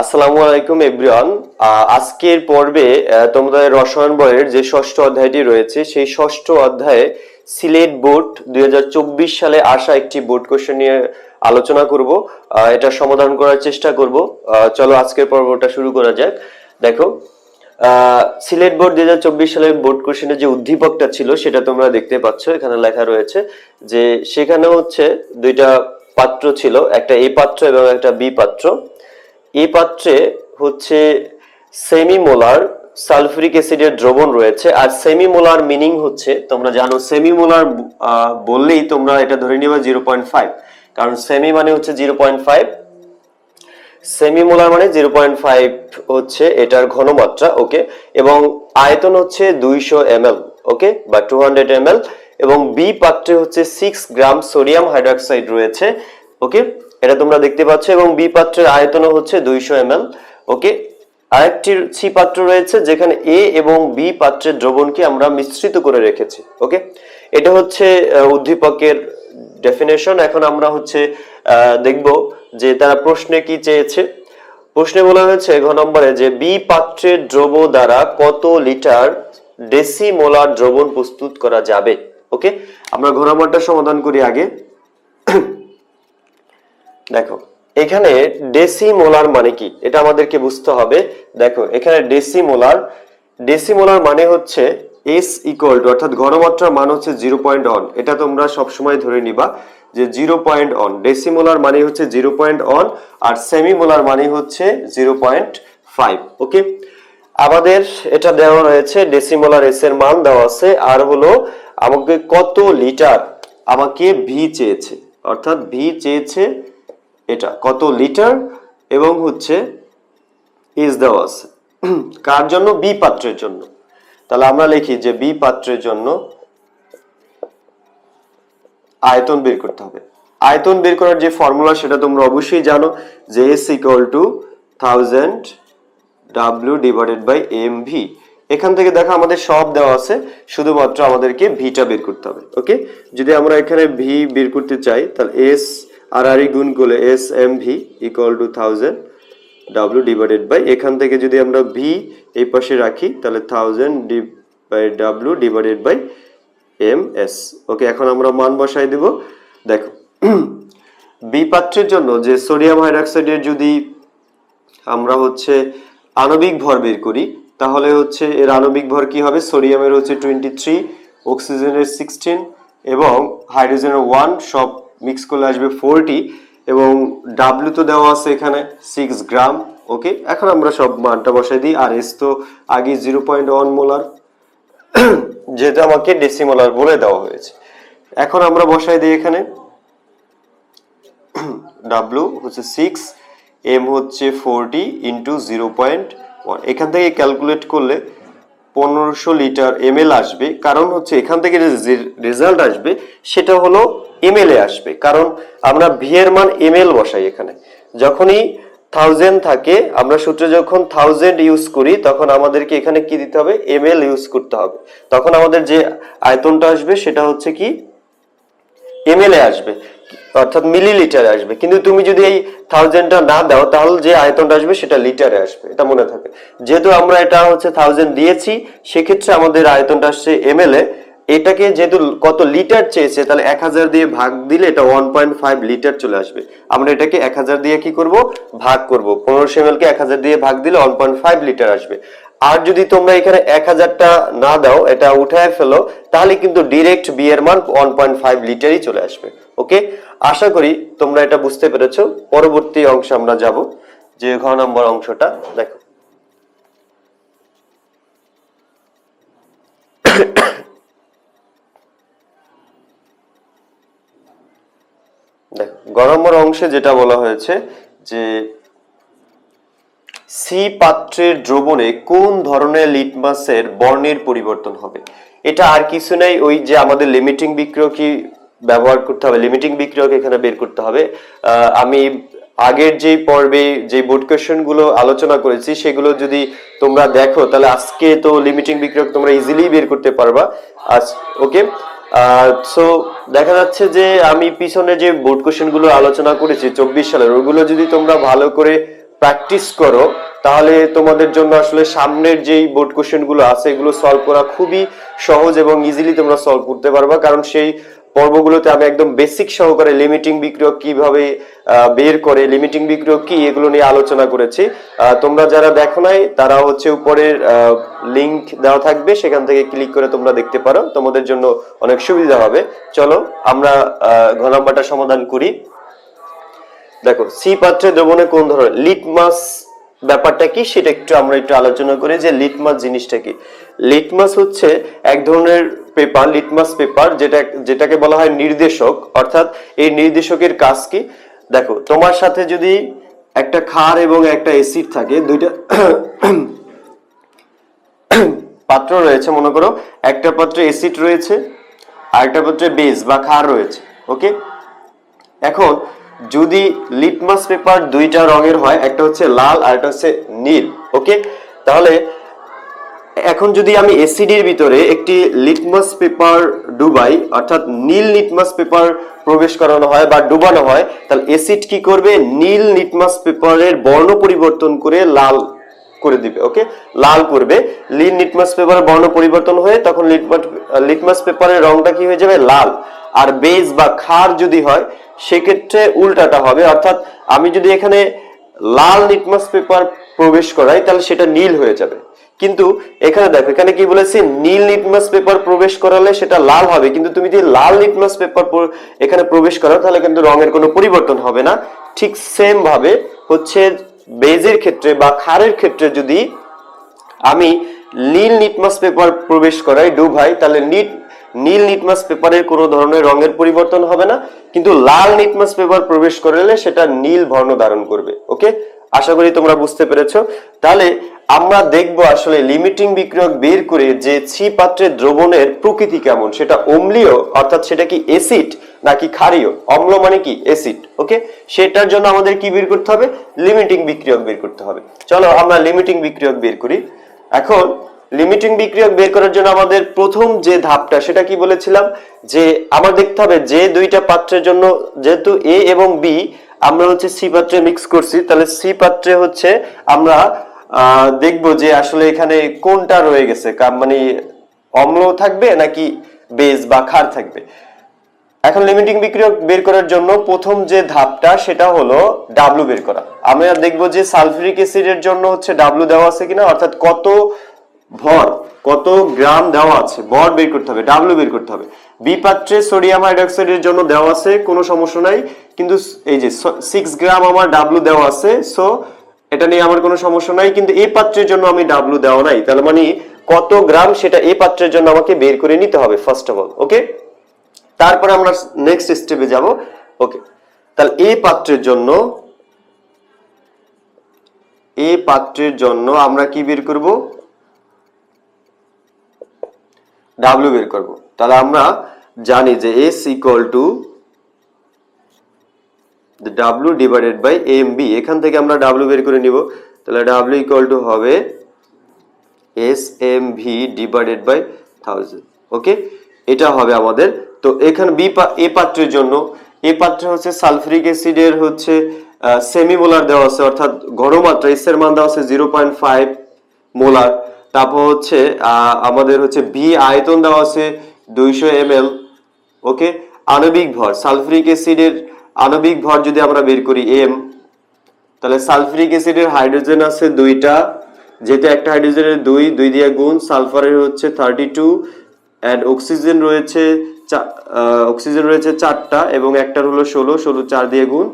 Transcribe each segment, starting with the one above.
আসসালামু আলাইকুম, এভরিওয়ান। আজকের পর্বে তোমাদের রসায়ন বইয়ের যে ষষ্ঠ অধ্যায়টি রয়েছে, সেই ষষ্ঠ অধ্যায়ে সিলেট বোর্ড দুই হাজার চব্বিশ সালে আসা একটি বোর্ড কোশ্চেন নিয়ে আলোচনা করব। এটা সমাধান করার চেষ্টা করব। চলো আজকের পর্বটা শুরু করা যাক। দেখো সিলেট বোর্ড দুই হাজার চব্বিশ সালের বোর্ড কোশ্চেনের যে উদ্দীপকটা ছিল, সেটা তোমরা দেখতে পাচ্ছ। এখানে লেখা রয়েছে যে, সেখানে হচ্ছে দুইটা পাত্র ছিল, একটা এ পাত্র এবং একটা বি পাত্র। এই পাত্রে হচ্ছে সেমিমোলার সালফুরিক অ্যাসিডের দ্রবণ রয়েছে। আর সেমিমোলার মিনিং হচ্ছে, তোমরা জানো, সেমিমোলার বললেই তোমরা এটা ধরে নিবা জিরো পয়েন্ট ফাইভ। কারণ সেমি মানে হচ্ছে জিরো পয়েন্ট ফাইভ, সেমিমোলার মানে জিরো পয়েন্ট ফাইভ হচ্ছে এটার ঘনমাত্রা, ওকে? এবং আয়তন হচ্ছে দুইশো এম ওকে? বা টু হান্ড্রেড এম এবং বি পাত্রে হচ্ছে সিক্স গ্রাম সোডিয়াম হাইড্রক্সাইড রয়েছে, ওকে? এটা তোমরা দেখতে পাচ্ছ এবং বি পাত্রের আয়তন হচ্ছে দুইশো এম ওকে? আরেকটি সি পাত্র রয়েছে যেখানে এ এবং বি পাত্রের দ্রবণকে আমরা মিশ্রিত করে রেখেছি। ওকে? এটা হচ্ছে উদ্দীপকের ডেফিনেশন এখন আমরা হচ্ছে দেখব যে তারা প্রশ্নে কি চেয়েছে। প্রশ্নে বলা হয়েছে ঘ নম্বরে যে বি পাত্রের দ্রব দ্বারা কত লিটার ডেসিমোলার দ্রবণ প্রস্তুত করা যাবে? ওকে? আমরা ঘ নম্বরটা সমাধান করি আগে। দেখো, এখানে ডেসিমোলার মানে কি? এটা আমাদেরকে বুঝতে হবে। দেখো, এখানে ডেসিমোলার ডেসিমোলার মানে হচ্ছে এস ইকুয়াল টু অর্থাৎ ঘনমাত্রার মান হচ্ছে জিরো পয়েন্ট অন এটা তোমরা সবসময় ধরে নিবা যে জিরো পয়েন্ট অন ডেসিমোলার মানে হচ্ছে জিরো পয়েন্ট অন আর সেমিমোলার মানে হচ্ছে জিরো পয়েন্ট ফাইভ ওকে? আমাদের এটা দেওয়া রয়েছে ডেসিমোলার এস এর মান দেওয়া আছে, আর হলো আমাকে কত লিটার আমাকে ভি চেয়েছে। অর্থাৎ ভি চেয়েছে এটা কত লিটার এবং হচ্ছে ইজ দেওয়া আছে কার জন্য? বি পাত্রের জন্য। তাহলে আমরা লিখি যে বি পাত্রের জন্য আয়তন বের করতে হবে। আয়তন বের করার যে ফর্মুলা সেটা তোমরা অবশ্যই জানো যে S equal to thousand W divided by M V এখান থেকে দেখো আমাদের সব দেওয়া আছে, শুধুমাত্র আমাদেরকে ভিটা বের করতে হবে ওকে যদি আমরা এখানে ভি বের করতে চাই, তাহলে এস আর আর গুণ করলে S M V equal to thousand W divided by এখান থেকে যদি আমরা ভি এই পাশে রাখি, তাহলে thousand D by W divided by M S okay এখন আমরা মান বসাই দিব। দেখো বি পাত্রের জন্য যে সোডিয়াম হাইড্রক্সাইডের যদি আমরা হচ্ছে আণবিক ভর বের করি, তাহলে হচ্ছে এর আণবিক ভর কি হবে? সোডিয়ামের হচ্ছে টোয়েন্টি থ্রি অক্সিজেনের সিক্সটিন এবং হাইড্রোজেনের ওয়ান সব মিক্স করলে আসবে ফোরটি এবং ডাব্লিউ তো দেওয়া আছে এখানে সিক্স গ্রাম ওকে এখন আমরা সব মানটা বসাই দিই, আর এস তো আগে জিরো পয়েন্ট ওয়ান মোলার যেহেতু আমাকে ডেসিমোলার বলে দেওয়া হয়েছে। এখন আমরা বসাই দিই এখানে ডাব্লু হচ্ছে সিক্স এম হচ্ছে forty into zero point one এখান থেকে ক্যালকুলেট করলে পনেরোশো লিটার এম আসবে। কারণ হচ্ছে এখান থেকে যে রেজাল্ট আসবে, সেটা হলো এম এ আসবে। কারণ আমরা ভি এর মান এম এল বসাই এখানে। যখনই থাউজেন্ড থাকে, আমরা সূত্রে যখন থাউজেন্ড ইউজ করি, তখন আমাদেরকে এখানে কি দিতে হবে? এম ইউজ করতে হবে। তখন আমাদের যে আয়তনটা আসবে, সেটা হচ্ছে কি? এমএলএ আসবে। অর্থাৎ মিলিলিটারে আসবে। কিন্তু তুমি যদি এই থাউজেন্ডটা না দাও, তাহলে যে আয়তনটা আসবে সেটা লিটারে আসবে। এটা মনে থাকে। যেহেতু আমরা এটা হচ্ছে থাউজেন্ড দিয়েছি, সেক্ষেত্রে আমাদের আয়তনটা আসছে এমএলএ এটাকে যেহেতু কত লিটার চেয়েছে, তাহলে এক হাজার দিয়ে ভাগ দিলে এটা ওয়ান পয়েন্ট ফাইভ লিটার চলে আসবে। আমরা এটাকে এক হাজার দিয়ে কি করব? ভাগ করব। পনেরোশো এম কে এক হাজার দিয়ে ভাগ দিলে ওয়ান পয়েন্ট ফাইভ লিটার আসবে। আর যদি তোমরা এখানে এক হাজারটা না দাও, এটা উঠায় ফেলো, তাহলে কিন্তু ডিরেক্ট বিয়ের মান ওয়ান পয়েন্ট ফাইভ লিটারই চলে আসবে। ওকে? আশা করি তোমরা এটা বুঝতে পেরেছ। পরবর্তী অংশে আমরা যাব, যে ঘ নম্বর অংশটা, দেখো। দেখো নম্বর অংশে যেটা বলা হয়েছে, যে সি পাত্রের দ্রবণে কোন ধরনের লিটমাসের বর্ণের পরিবর্তন হবে? এটা আর কিছু নেই, ওই যে আমাদের লিমিটিং বিক্রিয়কই ব্যবহার করতে হবে লিমিটিং বিক্রিয়ক এখানে বের করতে হবে। আমি আগের যে পর্বে যে বোর্ড কোয়েশ্চেনগুলো আলোচনা করেছি, সেগুলো যদি তোমরা দেখো, তাহলে আজকে তো লিমিটিং বিক্রিয়ক তোমরা ইজিলি বের করতে পারবা। আজ ওকে সো দেখা যাচ্ছে যে আমি পিছনে যে বোর্ড কোশ্চেনগুলো আলোচনা করেছি, চব্বিশ সালের, ওগুলো যদি তোমরা ভালো করে প্র্যাকটিস করো, তাহলে তোমাদের জন্য আসলে সামনের যেই বোর্ড কোশ্চেনগুলো আছে, এগুলো সলভ করা খুবই সহজ এবং ইজিলি তোমরা সলভ করতে পারবা। কারণ সেই পর্বগুলোতে আমি একদম বেসিক সহকারে লিমিটিং বিক্রিয়ক কীভাবে বের করে লিমিটিং বিক্রিয়ক কি এগুলো নিয়ে আলোচনা করেছি। তোমরা যারা দেখো নাই তারা হচ্ছে উপরের লিংক দেওয়া থাকবে সেখান থেকে ক্লিক করে তোমরা দেখতে পারো। তোমাদের জন্য অনেক সুবিধা হবে। চলো আমরা আহ, ঘ নাম্বারটা সমাধান করি। দেখো সি পাত্রে দ্রবণে কোন ধরনের? লিটমাস ব্যাপারটা কি সেটা একটু আমরা একটু আলোচনা করি যে লিটমাস জিনিসটা কি? লিটমাস হচ্ছে এক ধরনের পেপার লিটমাস পেপার যেটা, যেটাকে বলা হয় নির্দেশক। অর্থাৎ এই নির্দেশকের কাজ কি? দেখো, তোমার সাথে যদি একটা ক্ষার এবং একটা এসিড থাকে, দুইটা পাত্র রয়েছে, মনে করো, একটা পাত্রে এসিড রয়েছে আর একটা পাত্রে বেস বা ক্ষার রয়েছে ওকে এখন যদি লিটমাস পেপার দুইটা রঙের হয়, একটা হচ্ছে লাল আর একটা হচ্ছে নীল ওকে তাহলে এখন যদি আমি এসিডির ভিতরে একটি লিটমাস পেপার ডুবাই, অর্থাৎ নীল লিটমাস পেপার প্রবেশ করানো হয় বা ডুবানো হয়, তাহলে এসিড কি করবে? নীল লিটমাস পেপারের বর্ণ পরিবর্তন করে লাল করে দিবে ওকে লাল করবে। নীল লিটমাস পেপারের বর্ণ পরিবর্তন হয়ে তখন লিটমাস লিটমাস পেপারের রংটা কি হয়ে যাবে? লাল। আর বেজ বা খার যদি হয় সেক্ষেত্রে উল্টাটা হবে। অর্থাৎ আমি যদি এখানে লাল লিটমাস পেপার প্রবেশ করাই, তাহলে সেটা নীল হয়ে যাবে। কিন্তু এখানে দেখো, এখানে কি বলেছে? নীল লিটমাস পেপার প্রবেশ করালে সেটা লাল হবে। কিন্তু তুমি যদি লাল লিটমাস পেপার এখানে প্রবেশ করো, তাহলে কিন্তু রঙের কোনো পরিবর্তন হবে না। ঠিক সেম ভাবে হচ্ছে বেজের ক্ষেত্রে বা খারের ক্ষেত্রে যদি আমি নীল লিটমাস পেপার প্রবেশ করাই ডুবাই তাহলে নিট নীল নিটমাস পেপারের কোনো ধরনের রঙের পরিবর্তন হবে না, কিন্তু লাল নিটমাস পেপার প্রবেশ করলে সেটা নীল বর্ণ ধারণ করবে, ওকে? আশা করি তোমরা বুঝতে পেরেছ। তাহলে আমরা দেখব আসলে লিমিটিং বিক্রিয়ক বের করে যে ছি পাত্রের দ্রবণের প্রকৃতি কেমন, সেটা অম্লীয়, অর্থাৎ সেটা কি এসিড নাকি ক্ষারীয়? অম্ল মানে কি? Acid okay? সেটার জন্য আমাদের কি বের করতে হবে? লিমিটিং বিক্রিয়ক বের করতে হবে। চলো আমরা লিমিটিং বিক্রিয়ক বের করি। এখন লিমিটিং বিক্রিয়ক বের করার জন্য আমাদের প্রথম যে ধাপটা, সেটা কি বলেছিলাম? যে আমার দেখতে হবে যে দুইটা পাত্রের জন্য যেহেতু এ এবং বি আমরা হচ্ছে সি পাত্রে মিক্স করছি, তাহলে সি পাত্রে হচ্ছে আমরা দেখব যে আসলে এখানে কোনটা রয়ে গেছে। মানে অম্ল থাকবে নাকি বেজ বা ক্ষার থাকবে? এখন লিমিটিং বিক্রিয়ক বের করার জন্য প্রথম যে ধাপটা, সেটা হলো ডাব্লু বের করা। আমরা দেখব যে সালফিউরিক অ্যাসিডের জন্য হচ্ছে ডাব্লু দেওয়া আছে কিনা, অর্থাৎ কত ভর, কত গ্রাম দেওয়া আছে, ভর বের করতে হবে ডাব্লু বের করতে হবে। বি পাত্রে সোডিয়াম হাইড্রোক্সাইডের জন্য দেওয়া আছে, কোনো সমস্যা নাই, কিন্তু এই যে সিক্স গ্রাম আমার ডাব্লু দেওয়া আছে সো এটা নিয়ে আমার কোনো সমস্যা নাই, কিন্তু এই পাত্রের জন্য আমি ডাব্লু দেওয়া নাই তাহলে মানে কত গ্রাম সেটা এই পাত্রের জন্য আমাকে বের করে নিতে হবে ফার্স্ট অফ অল ওকে তারপরে আমরা নেক্সট স্টেপে যাব ওকে তাহলে এই পাত্রের জন্য এই পাত্রের জন্য আমরা কি বের করব? ডাব্লিউ বের করব। তাহলে আমরা জানি যে S equal to W divided by M V এখান থেকে আমরা ডাব্লিউ বের করে নিব। তাহলে ডাব্লিউ ইকুয়াল টু হবে S M V divided by thousand okay এটা হবে আমাদের। তো এখানে বি এ পাত্রের জন্য এ পাত্রে হচ্ছে সালফিউরিক অ্যাসিডের হচ্ছে সেমি মোলার দেওয়া আছে, অর্থাৎ ঘনমাত্রা এস এর মান দেওয়া আছে জিরো পয়েন্ট ফাইভ মোলার তারপর হচ্ছে আমাদের হচ্ছে ভি আয়তন দেওয়া আছে দুইশো এম ওকে আণবিক ভর সালফিউরিক অ্যাসিডের আণবিক ভর যদি আমরা বের করি এম তাহলে সালফিউরিক অ্যাসিডের হাইড্রোজেন আছে দুইটা, যেহেতু একটা হাইড্রোজেনের দুই দুই দিয়ে গুণ, সালফারের হচ্ছে থার্টি টু অ্যান্ড অক্সিজেন রয়েছে অক্সিজেন রয়েছে চারটা, এবং একটার হলো ষোলো ষোলো চার দিয়ে গুণ,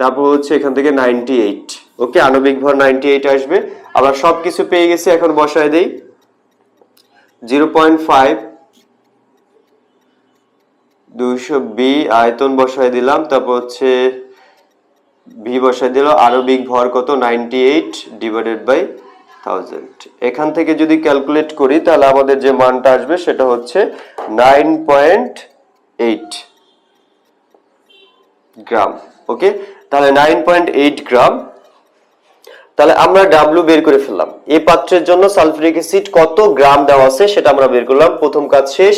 তারপর হচ্ছে এখান থেকে নাইনটি এইট ওকে আণবিক ভর নাইনটি এইট আসবে আবার সব কিছু পেয়ে গেছি, এখন বসায় দেই। জিরো পয়েন্ট ফাইভ, দুইশো বি আয়তন বসায় দিলাম, তারপর হচ্ছে ভি বসায় দিল আণবিক ভর কত? Ninety eight divided by thousand এখান থেকে যদি ক্যালকুলেট করি, তাহলে আমাদের যে মানটা আসবে সেটা হচ্ছে nine point eight gram, okay? তাহলে নাইন পয়েন্ট এইট গ্রাম তাহলে আমরা ডাব্লু বের করে ফেললাম। এই পাত্রের জন্য সালফিউরিক অ্যাসিড কত গ্রাম দেওয়া আছে সেটা আমরা বের করলাম। প্রথম কাজ শেষ।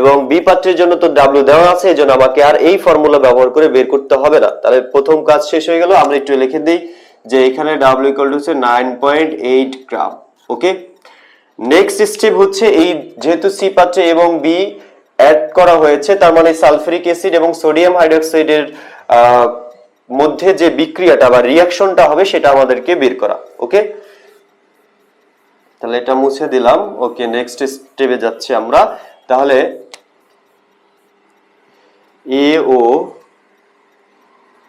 এবং বি পাত্রের জন্য তো ডাব্লু দেওয়া আছে এই জন্য আমাকে আর এই ফর্মুলা ব্যবহার করে বের করতে হবে না। তাহলে প্রথম কাজ শেষ হয়ে গেল, আমরা একটু লিখে দিই যে এখানে ডাব্লিউ ইকুয়াল টু হচ্ছে nine point eight gram okay next step হচ্ছে এই যেহেতু সি পাত্রে এবং বি অ্যাড করা হয়েছে, তার মানে সালফারিক অ্যাসিড এবং সোডিয়াম হাইড্রোক্সাইডের মধ্যে যে বিক্রিয়াটা বা রিয়াকশনটা হবে সেটা আমাদেরকে বের করা ওকে তাহলে এটা মুছে দিলাম ওকে নেক্সট স্টেপে যাচ্ছি আমরা। তাহলে এ ও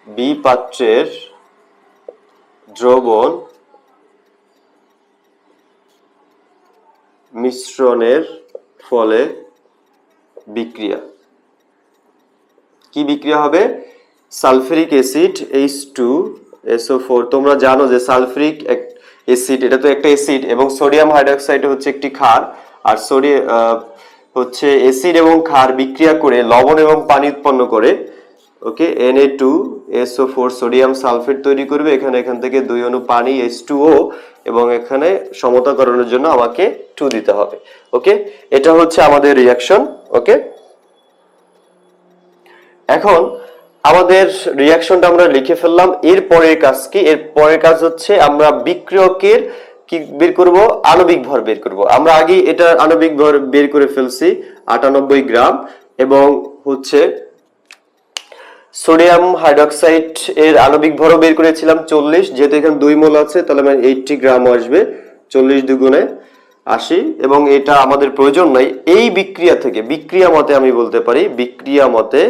বি পাত্রের দ্রবণ মিশ্রণের ফলে বিক্রিয়া। কি বিক্রিয়া হবে? Sulphuric acid H two S O four তোমরা জানো যে সালফারিক অ্যাসিড, এটা তো একটা অ্যাসিড এবং সোডিয়াম হাইড্রোক্সাইড হচ্ছে একটি ক্ষার, আর সোডিয়াম হচ্ছে অ্যাসিড এবং ক্ষার বিক্রিয়া করে লবণ এবং পানি উৎপন্ন করে, okay N A two S O four sodium sulphate তৈরি করবে, এখানে এখান থেকে দুই অণু পানি এইচ টু ও এবং এখানে সমতাকরণের জন্য আমাকে টু দিতে হবে, ওকে, এটা হচ্ছে আমাদের রিয়াকশন ওকে। এখন আমাদের রিয়াকশনটা আমরা লিখে ফেললাম। এর পরের কাজ কি? এর পরের কাজ হচ্ছে আমরা বিক্রিয়কের কি বের করব? আণবিক ভর বের করব। আমরা আগে এটা আণবিক ভর বের করে ফেলছি, আটানব্বই গ্রাম, এবং হচ্ছে সোডিয়াম হাইড্রোক্সাইড এর আণবিক ভরও বের করেছিলাম চল্লিশ। যেহেতু এখানে দুই মোল আছে, তাহলে মানে এইটটি গ্রাম আসবে, চল্লিশ দুগুণে আশি, এবং এটা আমাদের প্রয়োজন নাই। এই বিক্রিয়া থেকে, বিক্রিয়া মতে আমি বলতে পারি, বিক্রিয়া মতে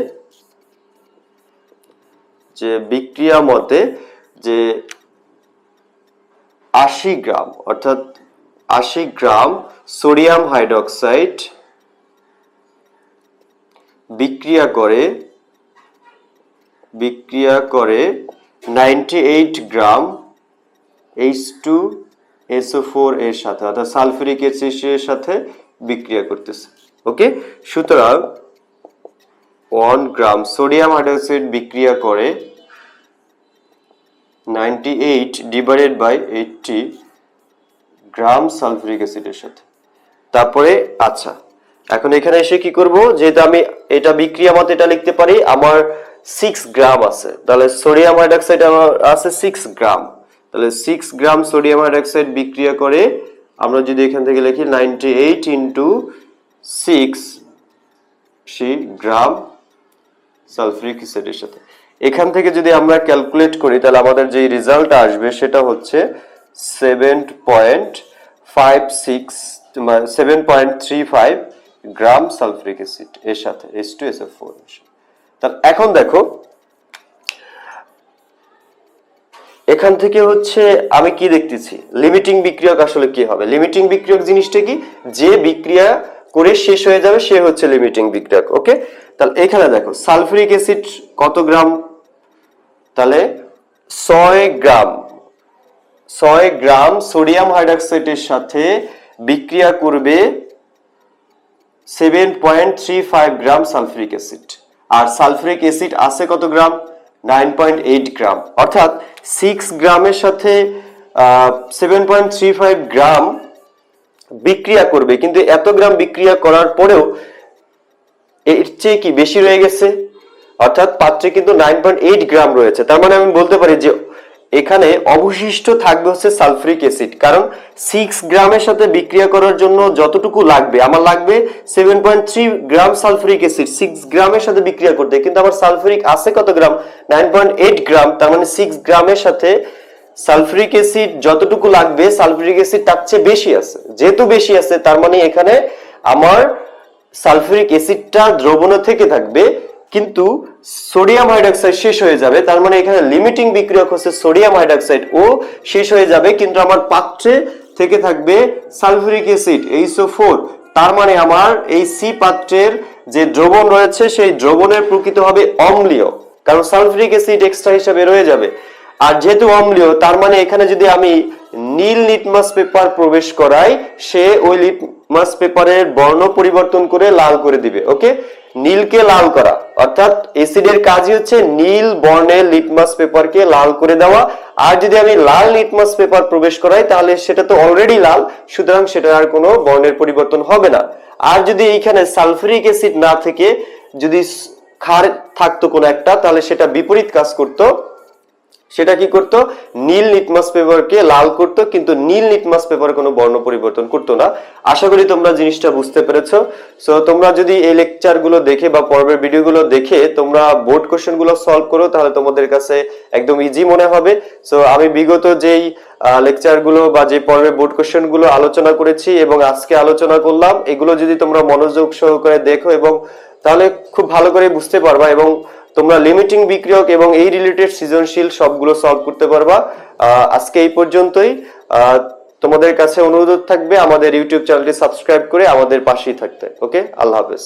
যে বিক্রিয়া মতে যে আশি গ্রাম, অর্থাৎ আশি গ্রাম সোডিয়াম হাইড্রোক্সাইড বিক্রিয়া করে বিক্রিয়া করে ninety eight gram H two S O four এর সাথে, অর্থাৎ সালফিউরিক অ্যাসিডের সাথে বিক্রিয়া করতেছে। ওকে? সুতরাং ওয়ান গ্রাম সোডিয়াম হাইড্রোক্সাইড বিক্রিয়া করে ninety eight divided by eighty gram sulphuric অ্যাসিডের সাথে। তারপরে আচ্ছা এখন এখানে এসে কি করব? যেহেতু আমি এটা বিক্রিয়া মতে এটা লিখতে পারি, আমার সিক্স গ্রাম আছে। তাহলে সোডিয়াম হাইড্রোক্সাইড আমার আছে সিক্স গ্রাম। তাহলে সিক্স গ্রাম সোডিয়াম হাইড্রোক্সাইড বিক্রিয়া করে আমরা যদি এখান থেকে লিখি ninety eight into six gram sulphuric অ্যাসিডের সাথে। এখান থেকে যদি আমরা ক্যালকুলেট করি, তাহলে আমাদের যে রেজাল্ট আসবে সেটা হচ্ছে seven point five six seven point three five gram sulphuric acid এর সাথে S two S F four তাহলে এখন দেখো, এখান থেকে হচ্ছে আমি কি দেখতেছি? লিমিটিং বিক্রিয়ক আসলে কি হবে? লিমিটিং বিক্রিয়ক জিনিসটা কি? যে বিক্রিয়া করে শেষ হয়ে যাবে, সে হচ্ছে লিমিটিং বিক্রিয়ক ওকে তাহলে এখানে দেখো সালফিউরিক অ্যাসিড কত গ্রাম? তাহলে ছয় গ্রাম ছয় গ্রাম সোডিয়াম হাইড্রোক্সাইডের সাথে বিক্রিয়া করবে seven point three five gram sulphuric acid আর সালফিউরিক অ্যাসিড আছে কত গ্রাম? Nine point eight gram. অর্থাৎ সিক্স গ্রামের সাথে seven point three five gram বিক্রিয়া করবে, কিন্তু এত গ্রাম বিক্রিয়া করার পরেও এর চেয়ে কি বেশি রয়ে গেছে? অর্থাৎ পাত্রে কিন্তু নাইন পয়েন্ট এইট গ্রাম রয়েছে। তার মানে আমি বলতে পারি যে এখানে অবশিষ্ট থাকবে হচ্ছে সালফ্রিক অ্যাসিড, কারণ সিক্স গ্রামের সাথে বিক্রিয়া করার জন্য যতটুকু লাগবে, আমার লাগবে seven point three gram sulphuric acid six গ্রামের সাথে বিক্রিয়া করতে। কিন্তু আমার সালফ্রিক আছে কত গ্রাম? নাইন পয়েন্ট এইট গ্রাম, তার মানে সিক্স গ্রামের সাথে সালফ্রিক অ্যাসিড যতটুকু লাগবে, সালফ্রিক অ্যাসিড তার চেয়ে বেশি আছে। যেহেতু বেশি আছে, তার মানে এখানে আমার সালফিউরিক অ্যাসিডটা দ্রবণে থেকে থাকবে, কিন্তু সোডিয়াম হাইড্রোক্সাইড শেষ হয়ে যাবে, তার মানে এখানে লিমিটিং বিক্রিয়ক হচ্ছে সোডিয়াম হাইড্রোক্সাইড। ও শেষ হয়ে যাবে, কিন্তু আমার পাত্রে থেকে থাকবে সালফিউরিক অ্যাসিড এইচও ফোর তার মানে আমার এই সি পাত্রের যে দ্রবণ রয়েছে, সেই দ্রবণের প্রকৃত হবে অম্লীয়, কারণ সালফিউরিক অ্যাসিড এক্সট্রা হিসাবে রয়ে যাবে। আর যেহেতু অম্লীয়, তার মানে এখানে যদি আমি নীল লিটমাস পেপার প্রবেশ করাই, সে ওই লিটমাস পেপারের বর্ণ পরিবর্তন করে লাল করে দিবে, ওকে? নীলকে লাল করা, অর্থাৎ এসিডের কাজই হচ্ছে নীল বর্ণের লিটমাস পেপারকে লাল করে দেওয়া। আর যদি আমি লাল লিটমাস পেপার প্রবেশ করাই, তাহলে সেটা তো অলরেডি লাল, সুতরাং সেটা আর কোনো বর্ণের পরিবর্তন হবে না। আর যদি এইখানে সালফিউরিক অ্যাসিড না থেকে যদি ক্ষার থাকতো কোনো একটা, তাহলে সেটা বিপরীত কাজ করতো। সেটা কি করতো? নীল লিটমাস পেপারকে লাল করতো, কিন্তু নীল লিটমাস পেপার কোনো বর্ণ পরিবর্তন করতো না। আশা করি তোমরা জিনিসটা বুঝতে পেরেছ। সো তোমরা যদি এই লেকচারগুলো দেখে বা পর্বের ভিডিওগুলো দেখে তোমরা বোর্ড কোশ্চেনগুলো সলভ করো, তাহলে তোমাদের কাছে একদম ইজি মনে হবে। সো আমি বিগত যেই লেকচারগুলো বা যে পর্বে বোর্ড কোশ্চেনগুলো আলোচনা করেছি এবং আজকে আলোচনা করলাম, এগুলো যদি তোমরা মনোযোগ সহকারে দেখো এবং তাহলে খুব ভালো করে বুঝতে পারবা এবং তোমরা লিমিটিং বিক্রিয়ক এবং এই রিলেটেড সৃজনশীল সবগুলো সলভ করতে পারবা। আজকে এই পর্যন্তই। তোমাদের কাছে অনুরোধ থাকবে আমাদের ইউটিউব চ্যানেলটি সাবস্ক্রাইব করে আমাদের পাশেই থাকতে। ওকে আল্লাহ হাফেজ।